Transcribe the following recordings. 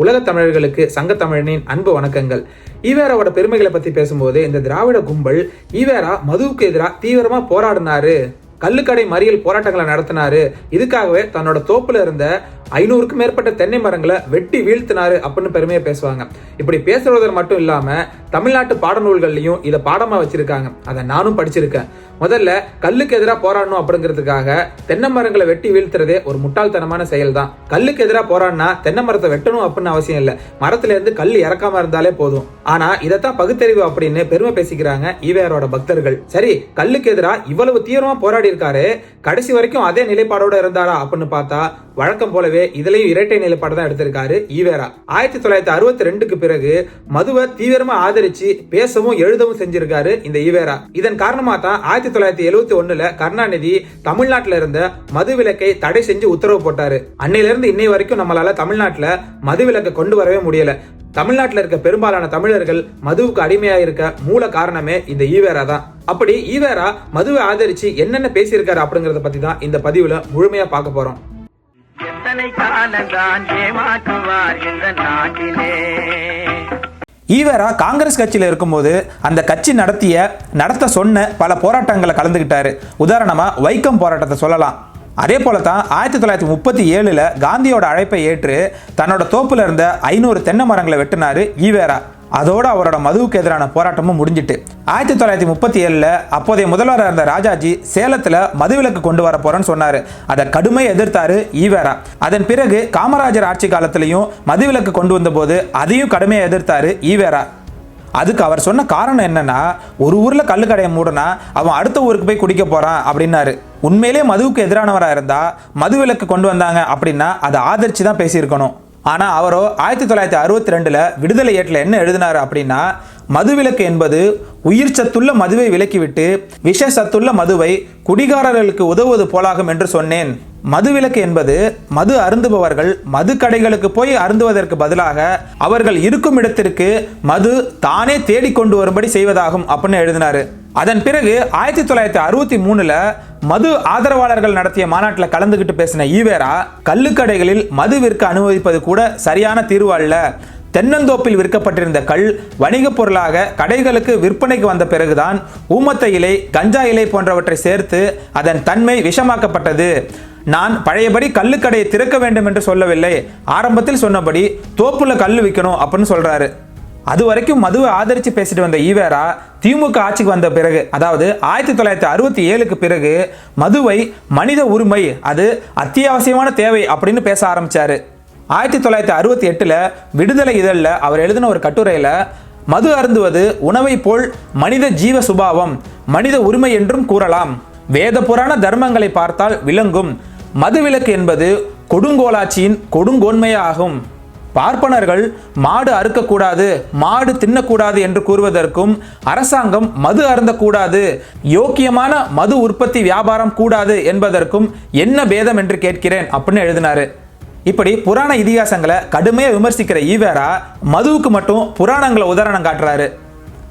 உலக தமிழர்களுக்கு சங்க தமிழனின் அன்பு வணக்கங்கள். ஈவேராவோட பெருமைகளை பத்தி பேசும்போது இந்த திராவிட கும்பல் ஈவேரா மதுவுக்கு எதிராக தீவிரமா போராடினாரு. கள்ளுக்கடை மறியல் போராட்டங்களை நடத்தினாரு. இதுக்காகவே தன்னோட தோப்புல இருந்த ஐநூறுக்கும் மேற்பட்ட தென்னை மரங்களை வெட்டி வீழ்த்தினாரு அப்படின்னு பெருமையை பேசுவாங்க. இப்படி பேசுறதர் மட்டும் இல்லாம தமிழ்நாட்டு பாடநூல்கள்லையும் இதை பாடமா வச்சிருக்காங்க. அதை நானும் படிச்சிருக்கேன். முதல்ல கல்லுக்கு எதிராக போராடணும் அப்படிங்கிறதுக்காக தென்னை மரங்களை வெட்டி வீழ்த்துறதே ஒரு முட்டாள்தனமான செயல் தான் கல்லுக்கு எதிராக போராடினா தென்னை மரத்தை வெட்டணும் அப்படின்னு அவசியம் இல்லை. மரத்துல இருந்து கல் இறக்காம இருந்தாலே போதும். ஆனா இதைத்தான் பகுத்தறிவு அப்படின்னு பெருமை பேசிக்கிறாங்க ஈவேரோட பக்தர்கள். சரி கல்லுக்கு எதிராக இவ்வளவு தீவிரமா போராடி இருக்காரு கடைசி வரைக்கும் அதே நிலைப்பாடோட இருந்தாரா அப்படின்னு பார்த்தா வழக்கம் போலவே இதுலயும் இரட்டை நிலைப்பாடு தான் எடுத்திருக்காரு ஈவேரா. ஆயிரத்தி தொள்ளாயிரத்தி அறுபத்தி ரெண்டுக்கு பிறகு மதுவை தீவிரமா ஆதரிச்சு பேசவும் எழுதவும் செஞ்சிருக்காரு இந்த ஈவேரா. இதன் காரணமா தான் ஆயிரத்தி தொள்ளாயிரத்தி எழுபத்தி ஒண்ணுல கருணாநிதி தமிழ்நாட்டில் இருந்த மது விலக்கை தடை செஞ்சு உத்தரவு போட்டாரு. அன்னையில இருந்து இன்னை வரைக்கும் நம்மளால தமிழ்நாட்டுல மது விலக்கை கொண்டு வரவே முடியல. தமிழ்நாட்டில் இருக்க பெரும்பாலான தமிழர்கள் மதுவுக்கு அடிமையா இருக்க மூல காரணமே இந்த ஈவேரா தான். அப்படி ஈவேரா மதுவை ஆதரிச்சு என்னென்ன பேசியிருக்காரு அப்படிங்கறத பத்தி தான் இந்த பதிவுல முழுமையா பார்க்க போறோம். எத்தனை காலந்தான் ஏமாற்றுவார் இந்த நாட்டிலே. ஈவேரா காங்கிரஸ் கட்சியில் இருக்கும்போது அந்த கட்சி நடத்திய நடத்த சொன்ன பல போராட்டங்களை கலந்துக்கிட்டாரு உதாரணமாக வைக்கம் போராட்டத்தை சொல்லலாம். அதே போல தான் ஆயிரத்தி தொள்ளாயிரத்தி முப்பத்தி ஏழில் காந்தியோட அழைப்பை ஏற்று தன்னோட தோப்புல இருந்த ஐநூறு தென்னை மரங்களை வெட்டினாரு ஈவேரா. அதோடு அவரோட மதுவுக்கு எதிரான போராட்டமும் முடிஞ்சிட்டு. ஆயிரத்தி தொள்ளாயிரத்தி முப்பத்தி ஏழில் அப்போதைய முதல்வராக இருந்த ராஜாஜி சேலத்தில் மதுவிலக்கு கொண்டு வர போறேன்னு சொன்னார். அதை கடுமையை எதிர்த்தாரு ஈவேரா. அதன் பிறகு காமராஜர் ஆட்சி காலத்திலையும் மதுவிலக்கு கொண்டு வந்தபோது அதையும் கடுமையை எதிர்த்தாரு ஈவேரா. அதுக்கு அவர் சொன்ன காரணம் என்னன்னா ஒரு ஊரில் கல்லுக்கடையை மூடனா அவன் அடுத்த ஊருக்கு போய் குடிக்க போறான் அப்படின்னாரு. உண்மையிலே மதுவுக்கு எதிரானவராக இருந்தா மது விலக்கு கொண்டு வந்தாங்க அப்படின்னா அதை ஆதரிச்சு தான் பேசியிருக்கணும். ஆனால் அவரோ ஆயிரத்தி தொள்ளாயிரத்தி அறுபத்தி ரெண்டுல விடுதலை ஏட்டில் என்ன எழுதினார் அப்படின்னா மதுவிலக்கு என்பது உயிர் சத்துள்ள மதுவை விலக்கிவிட்டு விஷ சத்துள்ள மதுவை குடிகாரர்களுக்கு உதவுவது போலாகும் என்று சொன்னேன். மதுவிலக்கு என்பது மது அருந்துபவர்கள் மது கடைகளுக்கு போய் அருந்துவதற்கு பதிலாக அவர்கள் இருக்கும் இடத்திற்கு மது தானே தேடிக்கொண்டு வரும்படி செய்வதாகும் அப்படின்னு எழுதினாரு. அதன் பிறகு ஆயிரத்தி தொள்ளாயிரத்தி அறுபத்தி மூணுல மது ஆதரவாளர்கள் நடத்திய மாநாட்டில் கலந்துகிட்டு பேசின ஈவேரா கள்ளுக்கடைகளில் மது விற்க அனுமதிப்பது கூட சரியான தீர்வு அல்ல தென்னந்தோப்பில் விற்கப்பட்டிருந்த கல் வணிகப் பொருளாக கடைகளுக்கு விற்பனைக்கு வந்த பிறகுதான் ஊமத்த இலை கஞ்சா இலை போன்றவற்றை சேர்த்து அதன் தன்மை விஷமாக்கப்பட்டது. நான் பழையபடி கல்லுக்கடையை திறக்க வேண்டும் என்று சொல்லவில்லை. ஆரம்பத்தில் சொன்னபடி தோப்புல கல் விற்கணும் அப்படின்னு சொல்றாரு. அது வரைக்கும் மதுவை ஆதரித்து பேசிட்டு வந்த ஈவேரா திமுக ஆட்சிக்கு வந்த பிறகு அதாவது ஆயிரத்தி தொள்ளாயிரத்தி அறுபத்தி ஏழுக்கு பிறகு மதுவை மனித உரிமை அது அத்தியாவசியமான தேவை அப்படின்னு பேச ஆரம்பிச்சாரு. ஆயிரத்தி தொள்ளாயிரத்தி அறுபத்தி எட்டில் விடுதலை இதழில் அவர் எழுதின ஒரு கட்டுரையில் மது அருந்துவது உணவை போல் மனித ஜீவ சுபாவம் மனித உரிமை என்றும் கூறலாம். வேத புராண தர்மங்களை பார்த்தால் விளங்கும். மதுவிலக்கு என்பது கொடுங்கோலாட்சியின் கொடுங்கோன்மையாகும். பார்ப்பனர்கள் மாடு அறுக்கக்கூடாது மாடு தின்னக்கூடாது என்று கூறுவதற்கும் அரசாங்கம் மது அருந்தக்கூடாது யோக்கியமான மது உற்பத்தி வியாபாரம் கூடாது என்பதற்கும் என்ன பேதம் என்று கேட்கிறேன் அப்படின்னு எழுதினாரு. இப்படி புராண இதிகாசங்களை கடுமையாக விமர்சிக்கிற ஈவேரா மதுவுக்கு மட்டும் புராணங்களை உதாரணம் காட்டுறாரு.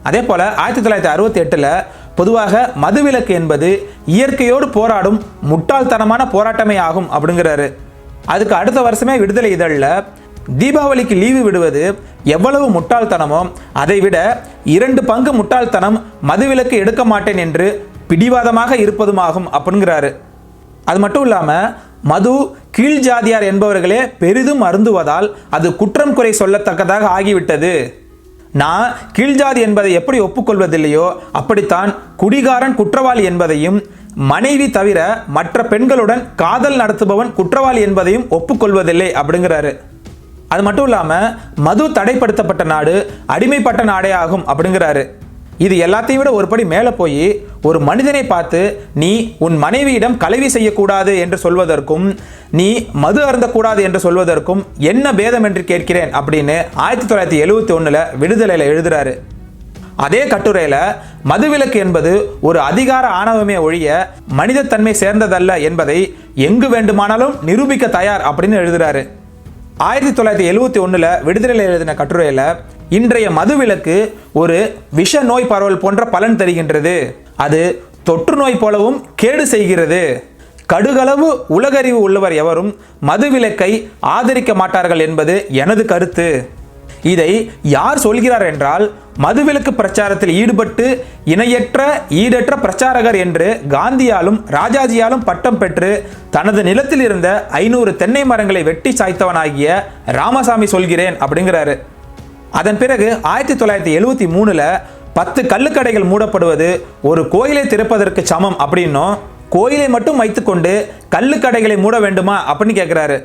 அதே போல ஆயிரத்தி தொள்ளாயிரத்தி அறுபத்தி எட்டில் பொதுவாக மதுவிலக்கு என்பது இயற்கையோடு போராடும் முட்டாள்தனமான போராட்டமே ஆகும் அப்படிங்கிறாரு. அதுக்கு அடுத்த வருஷமே விடுதலை இதழில் தீபாவளிக்கு லீவு விடுவது எவ்வளவு முட்டாள்தனமோ அதை விட இரண்டு பங்கு முட்டாள்தனம் மதுவிலக்கு எடுக்க மாட்டேன் என்று பிடிவாதமாக இருப்பதுமாகும் அப்படிங்கிறாரு. அது மட்டும் இல்லாமல் மது கீழ் ஜாதியார் என்பவர்களே பெரிதும் அருந்துவதால் அது குற்றம் குறை சொல்லத்தக்கதாக ஆகிவிட்டது. நான் கீழ்ஜாதி என்பதை எப்படி ஒப்புக்கொள்வதில்லையோ அப்படித்தான் குடிகாரன் குற்றவாளி என்பதையும் மனைவி தவிர மற்ற பெண்களுடன் காதல் நடத்துபவன் குற்றவாளி என்பதையும் ஒப்புக்கொள்வதில்லை அப்படிங்கிறாரு. அது மட்டும் இல்லாமல் மது தடைப்படுத்தப்பட்ட நாடு அடிமைப்பட்ட நாடே ஆகும் அப்படிங்கிறாரு. இது எல்லாத்தையும் விட ஒரு படி மேலே போய் ஒரு மனிதனை பார்த்து நீ உன் மனைவியிடம் கலவி செய்யக்கூடாது என்று சொல்வதற்கும் நீ மது அருந்தக்கூடாது என்று சொல்வதற்கும் என்ன பேதம் என்று கேட்கிறேன் அப்படின்னு ஆயிரத்தி தொள்ளாயிரத்தி எழுவத்தி ஒன்றில் விடுதலையில் எழுதுறாரு. அதே கட்டுரையில் மதுவிலக்கு என்பது ஒரு அதிகார ஆணவமே ஒழிய மனிதத்தன்மை சேர்ந்ததல்ல என்பதை எங்கு வேண்டுமானாலும் நிரூபிக்க தயார் அப்படின்னு எழுதுறாரு. ஆயிரத்தி தொள்ளாயிரத்தி எழுவத்தி ஒன்றில் விடுதலையில் எழுதின கட்டுரையில் இன்றைய மதுவிலக்கு ஒரு விஷ நோய் பரவல் போன்ற பலன் தருகின்றது. அது தொற்று நோய் போலவும் கேடு செய்கிறது. கடுகளவு உலகறிவு உள்ளவர் எவரும் மதுவிலக்கை ஆதரிக்க மாட்டார்கள் என்பது எனது கருத்து. இதை யார் சொல்கிறார் என்றால் மதுவிலக்கு பிரச்சாரத்தில் ஈடுபட்டு இணையற்ற ஈடற்ற பிரச்சாரகர் என்று காந்தியாலும் ராஜாஜியாலும் பட்டம் பெற்று தனது நிலத்தில் இருந்த ஐநூறு தென்னை மரங்களை வெட்டி சாய்த்தவனாகிய ராமசாமி சொல்கிறேன் அப்படிங்கிறாரு. அதன் பிறகு ஆயிரத்தி தொள்ளாயிரத்தி எழுவத்தி மூணில் பத்து கள்ளுக்கடைகள் மூடப்படுவது ஒரு கோயிலை திறப்பதற்கு சமம் அப்படின்னும் கோயிலை மட்டும் வைத்துக்கொண்டு கள்ளுக்கடைகளை மூட வேண்டுமா அப்படின்னு கேட்குறாரு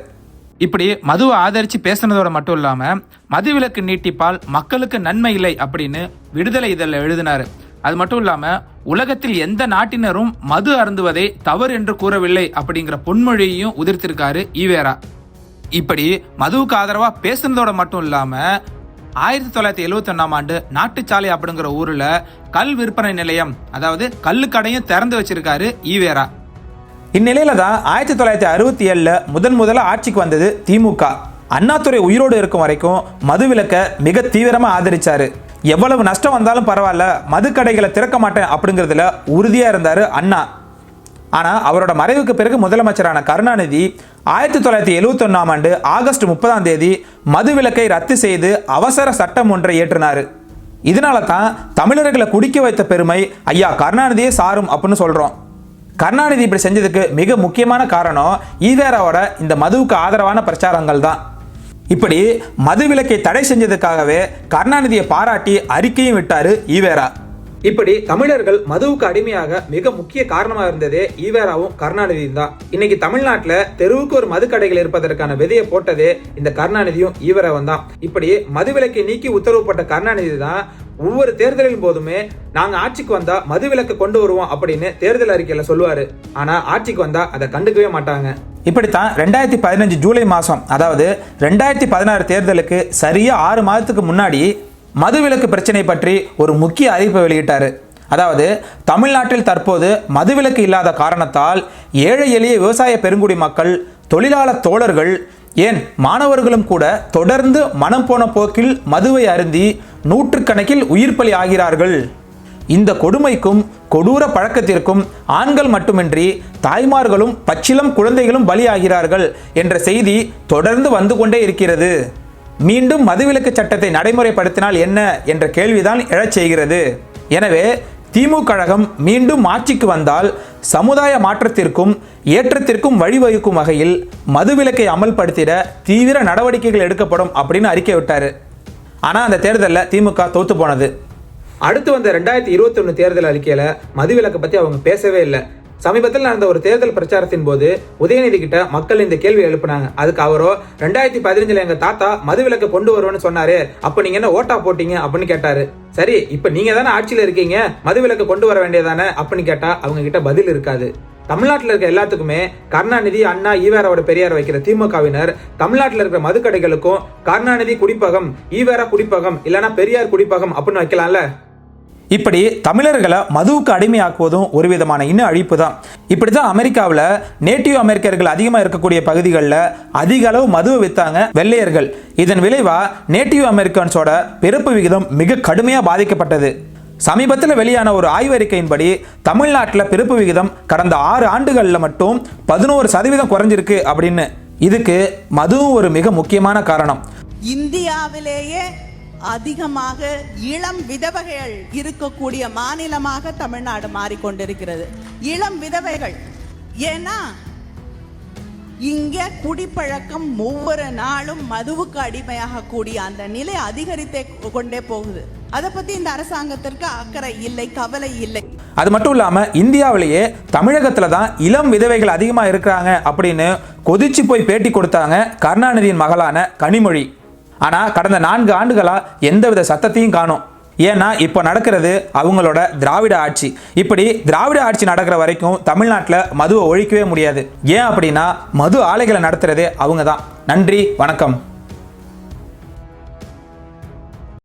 இப்படி மதுவை ஆதரித்து பேசுனதோட மட்டும் இல்லாமல் மதுவிலக்கு நீட்டிப்பால் மக்களுக்கு நன்மை இல்லை அப்படின்னு விடுதலை இதழில் எழுதினார். அது மட்டும் இல்லாமல் உலகத்தில் எந்த நாட்டினரும் மது அருந்துவதை தவறு என்று கூறவில்லை அப்படிங்கிற பொன்மொழியையும் உதிர்த்திருக்காரு ஈவேரா. இப்படி மதுவுக்கு ஆதரவாக பேசுனதோட மட்டும் இல்லாமல் ஆயிரத்தி தொள்ளாயிரத்தி எழுவத்தி ஒன்றாம் ஆண்டு நாட்டுச்சாலை அப்படிங்கிற ஊரில் கல் விற்பனை நிலையம் அதாவது கல்லுக்கடையும் திறந்து வச்சிருக்காரு ஈவேரா. இந்நிலையில தான் ஆயிரத்தி தொள்ளாயிரத்தி அறுபத்தி ஏழில் முதன் முதல்ல ஆட்சிக்கு வந்தது திமுக. அண்ணாதுரை உயிரோடு இருக்கும் வரைக்கும் மதுவிலக்க மிக தீவிரமா ஆதரிச்சாரு. எவ்வளவு நஷ்டம் வந்தாலும் பரவாயில்ல மதுக்கடைகளை திறக்க மாட்டேன் அப்படிங்கிறதுல உறுதியா இருந்தாரு அண்ணா. ஆனா அவரோட மறைவுக்கு பிறகு முதலமைச்சரான கருணாநிதி ஆயிரத்தி தொள்ளாயிரத்தி எழுவத்தொன்னாம் ஆண்டு ஆகஸ்ட் முப்பதாம் தேதி மதுவிலக்கை ரத்து செய்து அவசர சட்டம் ஒன்றை ஏற்றினார். இதனால தான் தமிழர்களை குடிக்க வைத்த பெருமை ஐயா கருணாநிதியே சாரும் அப்படின்னு சொல்கிறோம் கருணாநிதி இப்படி செஞ்சதுக்கு மிக முக்கியமான காரணம் ஈவேராவோட இந்த மதுவுக்கு ஆதரவான பிரச்சாரங்கள் தான். இப்படி மதுவிலக்கை தடை செஞ்சதுக்காகவே கருணாநிதியை பாராட்டி அறிக்கையும் விட்டார் ஈவேரா. இப்படி தமிழர்கள் மதுவுக்கு அடிமையாக மிக முக்கிய காரணமாக இருந்ததே ஈவேராவும் கருணாநிதியும் தான். இன்னைக்கு தமிழ்நாட்டில் தெருவுக்கு ஒரு மது கடைகள் இருப்பதற்கான விதையை போட்டதே இந்த கருணாநிதியும் ஈவேராவும் தான். இப்படி மதுவிலக்கை நீக்கி உத்தரவு போட்ட கருணாநிதி தான் ஒவ்வொரு தேர்தலின் போதுமே நாங்க ஆட்சிக்கு வந்தா மதுவிலக்கு கொண்டு வருவோம் அப்படின்னு தேர்தல் அறிக்கையில சொல்லுவாரு. ஆனா ஆட்சிக்கு வந்தா அதை கண்டுக்கவே மாட்டாங்க. இப்படித்தான் ரெண்டாயிரத்தி பதினஞ்சு ஜூலை மாதம் அதாவது ரெண்டாயிரத்தி பதினாறு தேர்தலுக்கு சரியா ஆறு மாதத்துக்கு முன்னாடி மதுவிலக்கு பிரச்சனை பற்றி ஒரு முக்கிய அறிவிப்பை வெளியிட்டார். அதாவது தமிழ்நாட்டில் தற்போது மதுவிலக்கு இல்லாத காரணத்தால் ஏழை எளிய விவசாய பெருங்குடி மக்கள் தொழிலாளர் தோழர்கள் ஏன் மாணவர்களும் கூட தொடர்ந்து மனம் போன போக்கில் மதுவை அருந்தி நூற்றுக்கணக்கில் உயிர் பலி ஆகிறார்கள். இந்த கொடுமைக்கும் கொடூர பழக்கத்திற்கும் ஆண்கள் மட்டுமின்றி தாய்மார்களும் பச்சிலம் குழந்தைகளும் பலியாகிறார்கள் என்ற செய்தி தொடர்ந்து வந்து கொண்டே இருக்கிறது. மீண்டும் மதுவிலக்கு சட்டத்தை நடைமுறைப்படுத்தினால் என்ன என்ற கேள்விதான் எழச் செய்கிறது. எனவே திமுக கழகம் மீண்டும் ஆட்சிக்கு வந்தால் சமுதாய மாற்றத்திற்கும் ஏற்றத்திற்கும் வழிவகுக்கும் வகையில் மதுவிலக்கை அமல்படுத்திட தீவிர நடவடிக்கைகள் எடுக்கப்படும் அப்படின்னு அறிக்கை விட்டார். ஆனால் அந்த தேர்தலில் திமுக தோத்து போனது. அடுத்து வந்த ரெண்டாயிரத்தி இருபத்தி ஒன்று தேர்தல் அறிக்கையில் மதுவிலக்கை பற்றி அவங்க பேசவே இல்லை. சமீபத்தில் நடந்த ஒரு தேர்தல் பிரச்சாரத்தின் போது உதயநிதி கிட்ட மக்கள் இந்த கேள்வி எழுப்பினாங்க. அதுக்கு அவரோ ரெண்டாயிரத்தி பதினஞ்சுல எங்க தாத்தா மதுவிலக்கு கொண்டு வருவோம்னு சொன்னாரு. அப்ப நீங்க என்ன ஓட்டா போட்டீங்க? அப்படின்னு கேட்டாரு. சரி இப்ப நீங்க தானே ஆட்சியில இருக்கீங்க. மதுவிலக்கு கொண்டு வர வேண்டியதானே? அப்படின்னு கேட்டா அவங்க கிட்ட பதில் இருக்காது. தமிழ்நாட்டில் இருக்க எல்லாத்துக்குமே கருணாநிதி அண்ணா ஈவேராவோட பெரியார் வைக்கிற திமுகவினர் தமிழ்நாட்டில் இருக்கிற மதுக்கடைகளுக்கும் கருணாநிதி குடிப்பகம் ஈவேரா குடிப்பகம் இல்லைன்னா பெரியார் குடிப்பகம் அப்படின்னு வைக்கலாம்ல? இப்படி தமிழர்களை மதுவுக்கு அடிமையாக்குவதும் ஒரு விதமான இன அழிப்பு தான். இப்படி தான் அமெரிக்காவில் நேட்டிவ் அமெரிக்கர்கள் அதிகமாக இருக்கக்கூடிய பகுதிகளில் அதிக அளவு மதுவை விற்றாங்க வெள்ளையர்கள். இதன் விளைவாக நேட்டிவ் அமெரிக்கன்ஸோட பிறப்பு விகிதம் மிக கடுமையாக பாதிக்கப்பட்டது. சமீபத்தில் வெளியான ஒரு ஆய்வறிக்கையின்படி தமிழ்நாட்டில் பிறப்பு விகிதம் கடந்த ஆறு ஆண்டுகளில் மட்டும் பதினோரு சதவீதம் குறைஞ்சிருக்கு அப்படின்னு. இதுக்கு மதுவும் ஒரு மிக முக்கியமான காரணம். இந்தியாவிலேயே அதிகமாக இளம் விதவைகள் இருக்கக்கூடிய மாநிலமாக தமிழ்நாடு மாறிக்கொண்டிருக்கிறது. இளம் விதவைகள். ஏன்னா இங்க குடிப்பழக்கம் ஒவ்வொரு நாளும் மதுவுக்கு அடிமையாக கூடிய அந்த நிலை அதிகரித்தே கொண்டே போகுது. அதை பத்தி இந்த அரசாங்கத்திற்கு அக்கறை இல்லை கவலை இல்லை. அது மட்டும் இல்லாமல் இந்தியாவிலேயே தமிழகத்தில் தான் இளம் விதவைகள் அதிகமாக இருக்கிறாங்க அப்படின்னு கொதிச்சு போய் பேட்டி கொடுத்தாங்க கருணாநிதியின் மகளான கனிமொழி. ஆனால் கடந்த நான்கு ஆண்டுகளாக எந்தவித சத்தத்தையும் காணும். ஏன்னா இப்போ நடக்கிறது அவங்களோட திராவிட ஆட்சி. இப்படி திராவிட ஆட்சி நடக்கிற வரைக்கும் தமிழ்நாட்டில் மதுவை ஒழிக்கவே முடியாது. ஏன் அப்படின்னா மது ஆலைகளை நடத்துறது அவங்க தான் நன்றி வணக்கம்.